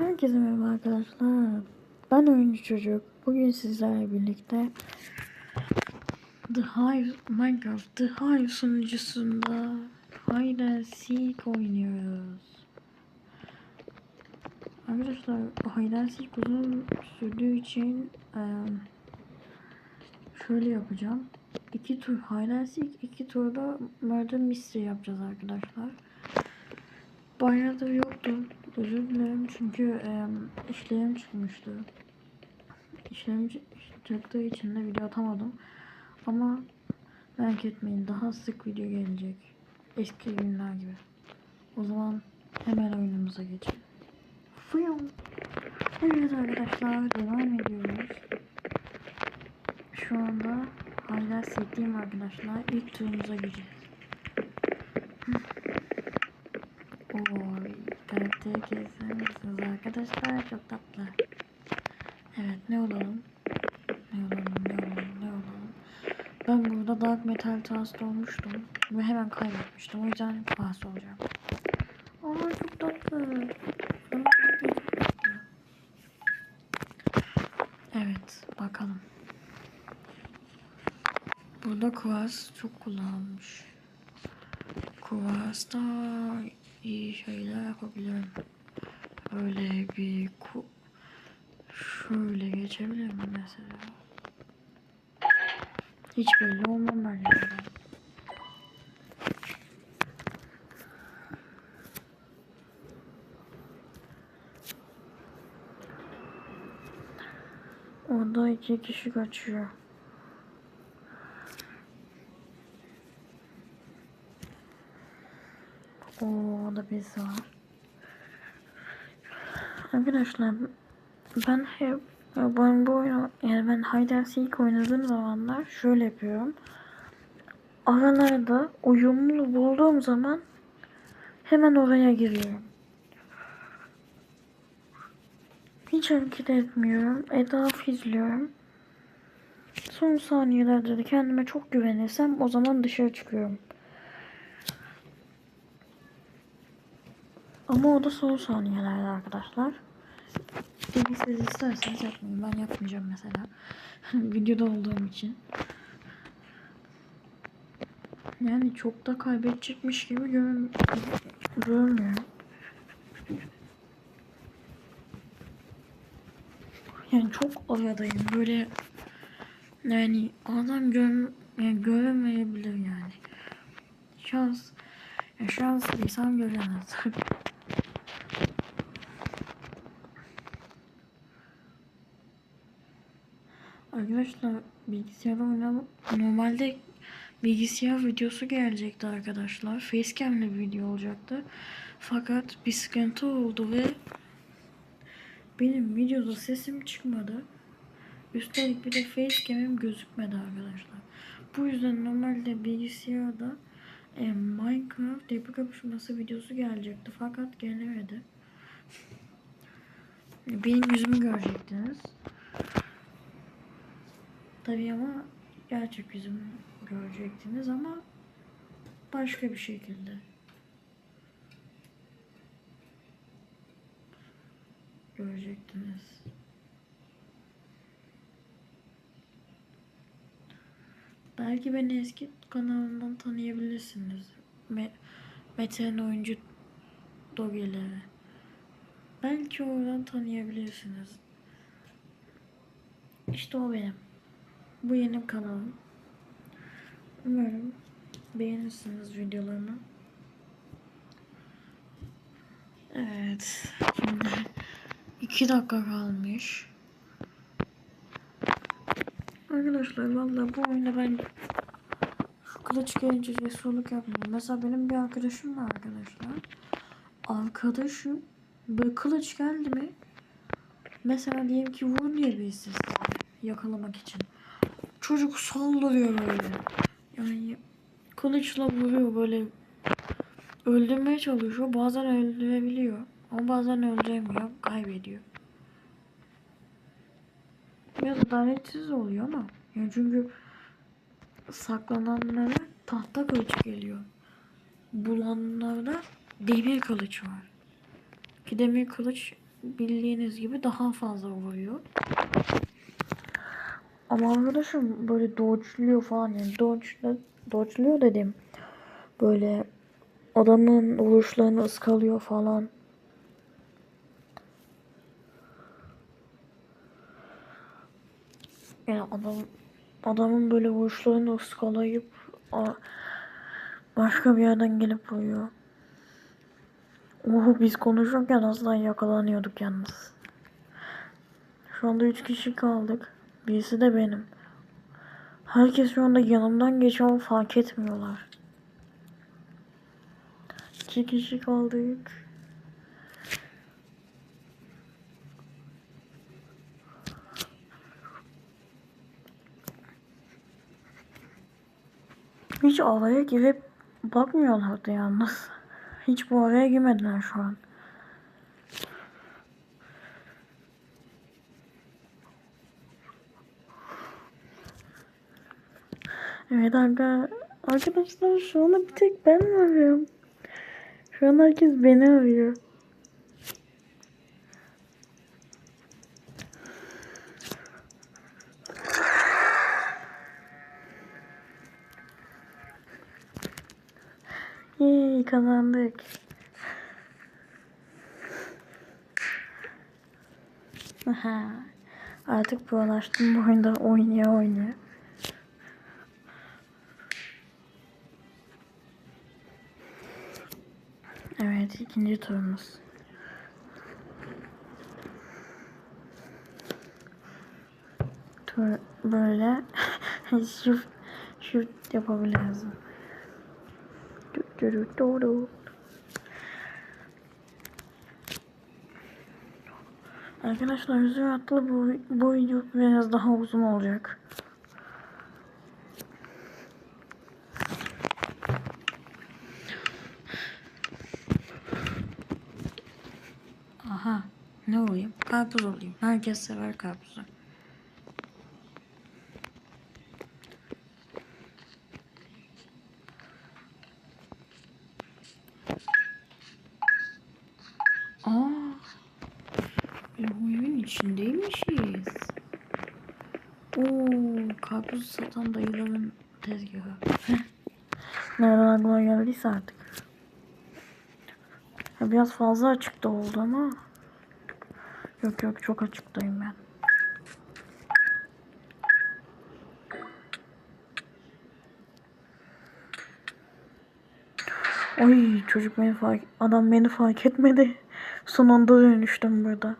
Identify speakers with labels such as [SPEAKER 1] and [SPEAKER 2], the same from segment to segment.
[SPEAKER 1] Herkese merhaba arkadaşlar. Ben oyuncu çocuk. Bugün sizlerle birlikte The Hive Minecraft The Hive sunucusunda Hide and Seek oynuyoruz. Arkadaşlar Hide and Seek uzun sürdüğü için şöyle yapacağım. İki tur Hide and Seek, iki turda Murder Mystery yapacağız arkadaşlar. Bayağıdır yoktum. Özür dilerim çünkü e, işlerim çıkmıştı. İşlerim çı- çıktığı için de video atamadım. Ama merak etmeyin daha sık video gelecek. Eski günler gibi. O zaman hemen oyunumuza geçelim. Fıyum. Evet arkadaşlar devam ediyoruz. Şu anda hala sevdiğim arkadaşlar ilk turumuza gireceğiz. Oo, keser misiniz arkadaşlar? Çok tatlı. Evet, ne olalım? Ne olalım, ne olalım, ne olalım? Ben burada Dark Metal Trust olmuştum ve hemen kaybetmiştim. O yüzden Pass olacağım. Aa, çok tatlı. Evet, bakalım. Burada Kuvas çok kullanılmış. Kuvas'ta iyi şeyler yapabilirim. Böyle bir ku şöyle geçebilirim mesela. Hiç belli olmam ben yani. Orada iki kişi kaçıyor. Oo, da birisi var. Arkadaşlar ben hep ben bu oyunu yani ben and Seek oynadığım zamanlar şöyle yapıyorum. Aralarda uyumlu bulduğum zaman hemen oraya giriyorum. Hiç hareket etmiyorum. Etrafı izliyorum. Son saniyelerde de kendime çok güvenirsem o zaman dışarı çıkıyorum. Ama o da son saniyelerde arkadaşlar. Peki siz isterseniz yapmayın. Ben yapmayacağım mesela. Videoda olduğum için. Yani çok da kaybedecekmiş gibi görün görünmüyor. Yani çok aradayım. Böyle yani adam gör, yani göremeyebilir yani. Şans ya şanslıysan göremez. Arkadaşlar bilgisayarda oynam normalde bilgisayar videosu gelecekti arkadaşlar. Facecam'le video olacaktı. Fakat bir sıkıntı oldu ve benim videoda sesim çıkmadı. Üstelik bir de facecam'im gözükmedi arkadaşlar. Bu yüzden normalde bilgisayarda e, Minecraft yapı kapışması videosu gelecekti fakat gelemedi. Benim yüzümü görecektiniz. Tabii ama gerçek yüzümü görecektiniz ama başka bir şekilde. Görecektiniz. Belki beni eski kanalımdan tanıyabilirsiniz. Me Metehan oyuncu Dogeleri. Belki oradan tanıyabilirsiniz. İşte o benim. Bu yeni kanalım. Umarım beğenirsiniz videolarımı. Evet. Şimdi iki dakika kalmış. Arkadaşlar valla bu oyunda ben şu kılıç gelince cesurluk yapmıyorum. Mesela benim bir arkadaşım var arkadaşlar. Arkadaşım böyle kılıç geldi mi mesela diyelim ki vurun diye bir ses yakalamak için. Çocuk saldırıyor böyle. Yani kılıçla vuruyor böyle öldürmeye çalışıyor. Bazen öldürebiliyor. Ama bazen öldüremiyor. Kaybediyor. Biraz adaletsiz oluyor ama. Yani çünkü saklananlara tahta kılıç geliyor. Bulanlarda demir kılıç var. Ki demir kılıç bildiğiniz gibi daha fazla vuruyor. Ama arkadaşım böyle dodge'luyor falan yani dodge'la dodge'luyor dedim. Böyle adamın vuruşlarını ıskalıyor falan. Yani adam adamın böyle vuruşlarını ıskalayıp başka bir yerden gelip vuruyor. Oho biz konuşurken asla yakalanıyorduk yalnız. Şu anda 3 kişi kaldık. Birisi de benim. Herkes şu anda yanımdan geçiyor ama fark etmiyorlar. 2 kişi kaldık. Hiç araya girip bakmıyorlardı yalnız. Hiç bu araya girmediler şu an. Evet arka, arkadaşlar şu anda bir tek ben arıyorum? Şu an herkes beni arıyor. Yay kazandık. Aha. Artık prolaştım bu oyunda oynaya oynaya. Evet ikinci turumuz. Tur böyle shift shift yapabiliriz. Arkadaşlar yüzü atlı bu, bu video biraz daha uzun olacak. Aha ne olayım? Karpuz olayım. Herkes sever karpuzu. Aa, bu evin içindeymişiz. Oo, karpuz satan dayıların tezgahı. Nereden aklıma geldiyse artık. Biraz fazla açıkta oldu ama. Yok yok çok açıktayım ben. Oy çocuk beni fark adam beni fark etmedi. Son anda dönüştüm burada.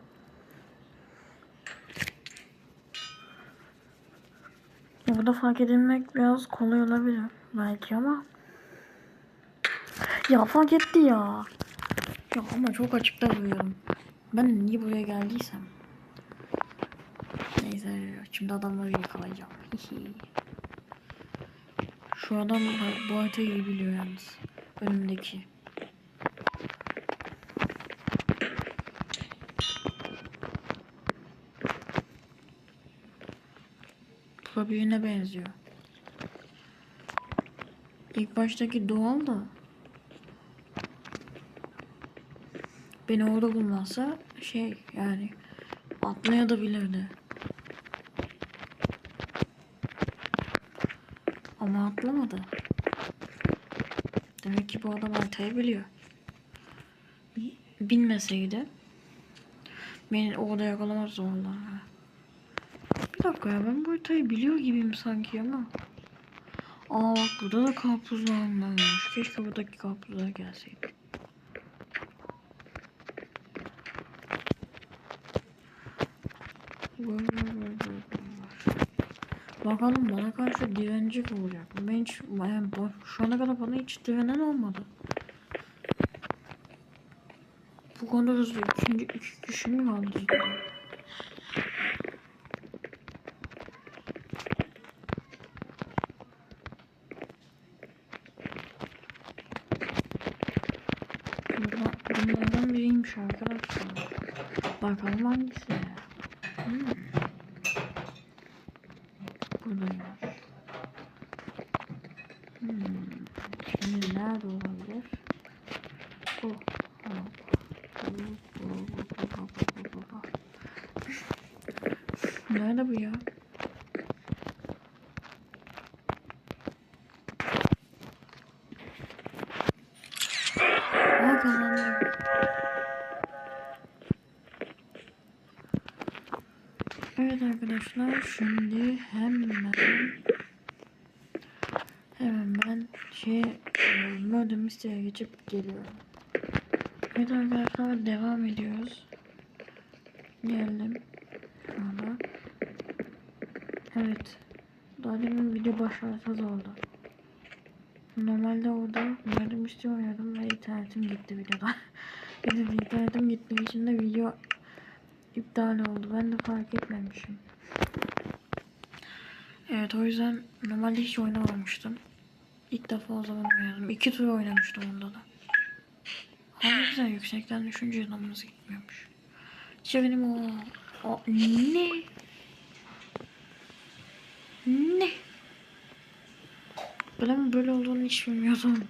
[SPEAKER 1] Burada fark edilmek biraz kolay olabilir belki ama. Ya fark etti ya. Ya ama çok açıkta vuruyorum. Ben niye buraya geldiysem. Neyse şimdi adamları yakalayacağım. Şu adam bu haritayı biliyor yalnız. Önümdeki. Bu birine benziyor. İlk baştaki doğal da beni orada bulmazsa şey yani atlayabilirdi. Ama atlamadı. Demek ki bu adam haritayı biliyor. Bilmeseydi beni orada yakalamaz zorla. Bir dakika ya ben bu haritayı biliyor gibiyim sanki ama. Aa bak burada da karpuzlar varmış. Keşke buradaki karpuzlar gelseydi. Bakalım bana karşı direnecek olacak. Ben hiç, yani şu ana kadar bana hiç direnen olmadı. Bu konuda hızlı ikinci iki kişi mi kaldı? bunlardan biriymiş arkadaşlar. Bakalım hangisi? Hmm. Hmm. Şimdi nerede olabilir? Oh. Nerede bu ya? Evet arkadaşlar şimdi hemen hemen ben şey e, Murder Mystery'e geçip geliyorum. Evet arkadaşlar devam ediyoruz. Geldim. Anda. Evet. Daha demin video başarısız oldu. Normalde orada Mystery oynuyordum ve internetim gitti videoda. de internetim gittiği için de video iptal oldu. Ben de fark etmemişim. Evet o yüzden normalde hiç oynamamıştım. İlk defa o zaman oynadım. İki tur oynamıştım onda da. Ama güzel yüksekten düşünce yanımız gitmiyormuş. Benim o... o ne? Ne? Ben böyle olduğunu hiç bilmiyordum.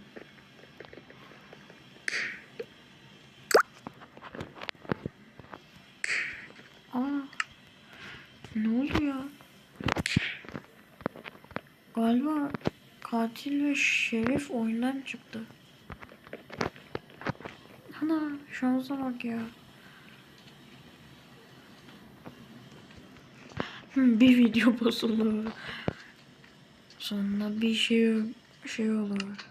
[SPEAKER 1] Aa. Ne oldu ya? Galiba katil ve şerif oyundan çıktı. Ana şansa bak ya. Hmm, bir video bozulur. Sonra bir şey şey olur.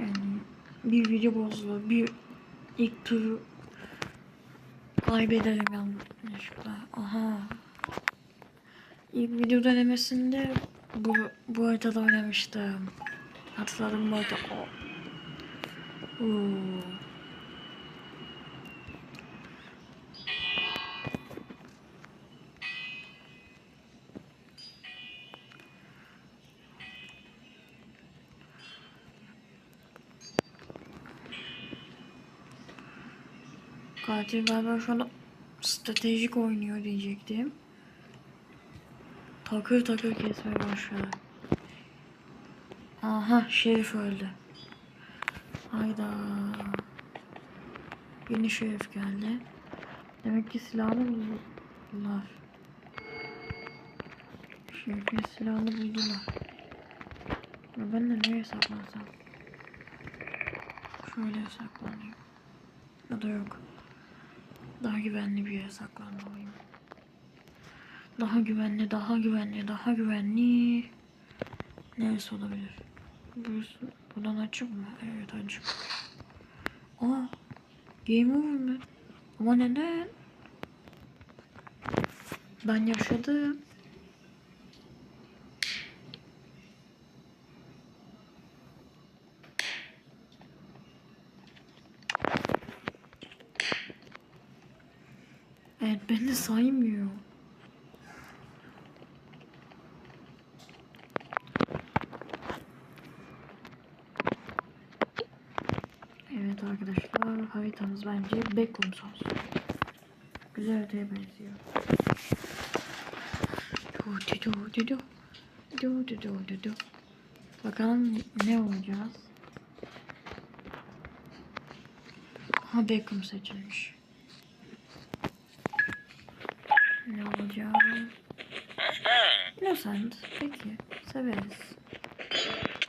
[SPEAKER 1] Yani bir video bozulur. Bir ilk tur kaybederim yanlışlıkla. Aha. İlk video denemesinde bu bu haritada oynamıştım. Hatırladım bu harita. O. Oo. Katil galiba şu anda stratejik oynuyor diyecektim. Takır takır kesmeye başladı. Aha şerif öldü. Hayda. Yeni şerif geldi. Demek ki silahını buldular. Şerifin silahını buldular. Ya ben de nereye saklansam? Şöyle saklanayım. Ya da yok. Daha güvenli bir yere saklanmalıyım. Daha güvenli, daha güvenli, daha güvenli. Neresi olabilir? Burası, buradan açık mı? Evet açık. Aa, game over mı? Ama neden? Ben yaşadım. Evet beni saymıyor. Evet arkadaşlar haritamız bence Beckham sos. Güzel haritaya benziyor. Du du du du du. Du. Bakalım ne olacağız. Ha Beckham seçilmiş. Ne olacak? Innocent. Peki. Severiz.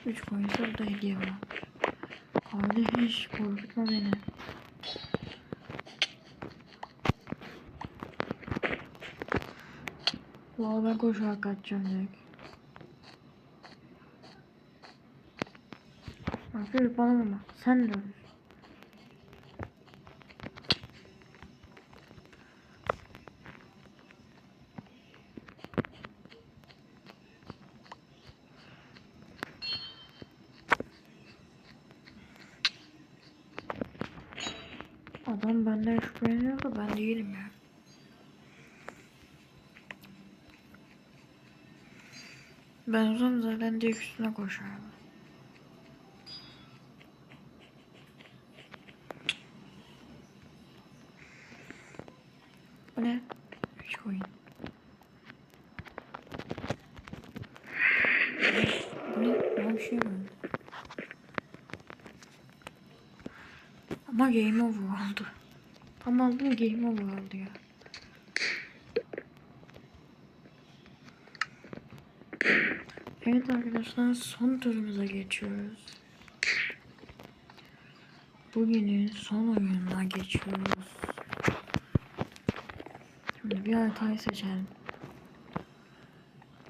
[SPEAKER 1] 3 coin'sa burada hediye var. Hadi hiç korkutma beni. Valla ben koşarak kaçacağım direkt. Bak bir bana. Sen de ölürsün. Adam benden şüpheleniyor da ben değilim ya. Ben zaman zaten direkt üstüne koşardım. Bu ne? game over oldu. Ama aldım game over oldu ya. Evet arkadaşlar son turumuza geçiyoruz. Bugünün son oyununa geçiyoruz. Şimdi bir haritayı seçelim.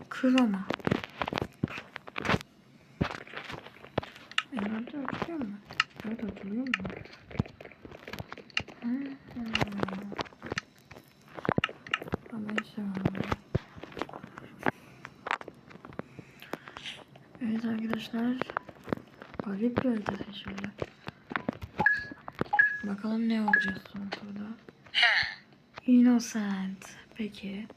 [SPEAKER 1] Kroma. Evet arkadaşlar. Garip bir harita seçildi. Bakalım ne olacak son turda. Innocent. Peki.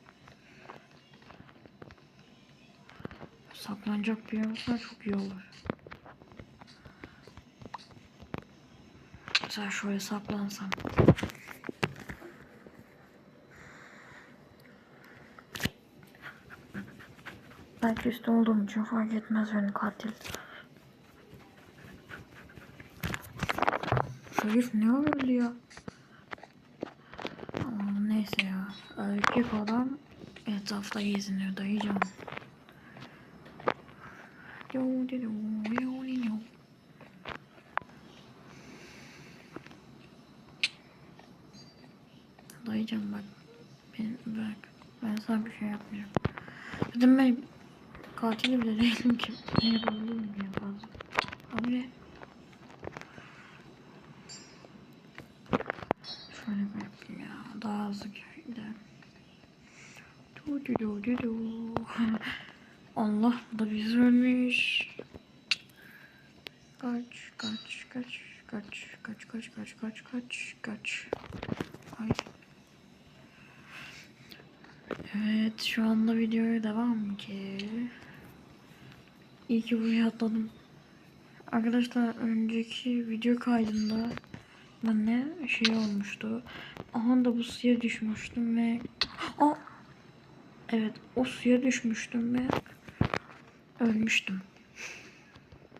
[SPEAKER 1] Saklanacak bir yer olsa çok iyi olur. Mesela şöyle saklansam. Belki üstte olduğum için fark etmez beni katil. Herif ne öldü ya? Aa, neyse ya. Erkek adam etrafta geziniyor dayıcım. Yo, di, yo, yo. Dayıcım bak. Ben, bak. Ben sana bir şey yapmıyorum. Dedim ben katili bile değilim ki. Ne yapabilirim ki en fazla. Abi ne? Şöyle bir yapayım ya. Daha hızlı gidelim. Du du du du du. Allah da biz ölmüş. Kaç kaç kaç kaç kaç kaç kaç kaç kaç kaç. Ay. Evet şu anda videoya devam ki. İyi ki buraya atladım. Arkadaşlar önceki video kaydında ben ne şey olmuştu. Aha da bu suya düşmüştüm ve Aa! Evet o suya düşmüştüm ve ölmüştüm.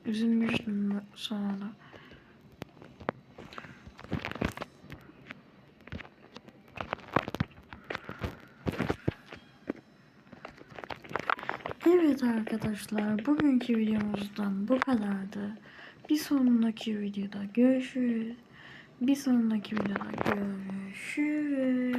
[SPEAKER 1] Üzülmüştüm sonra. Evet arkadaşlar bugünkü videomuzdan bu kadardı. Bir sonraki videoda görüşürüz. Bir sonraki videoda görüşürüz.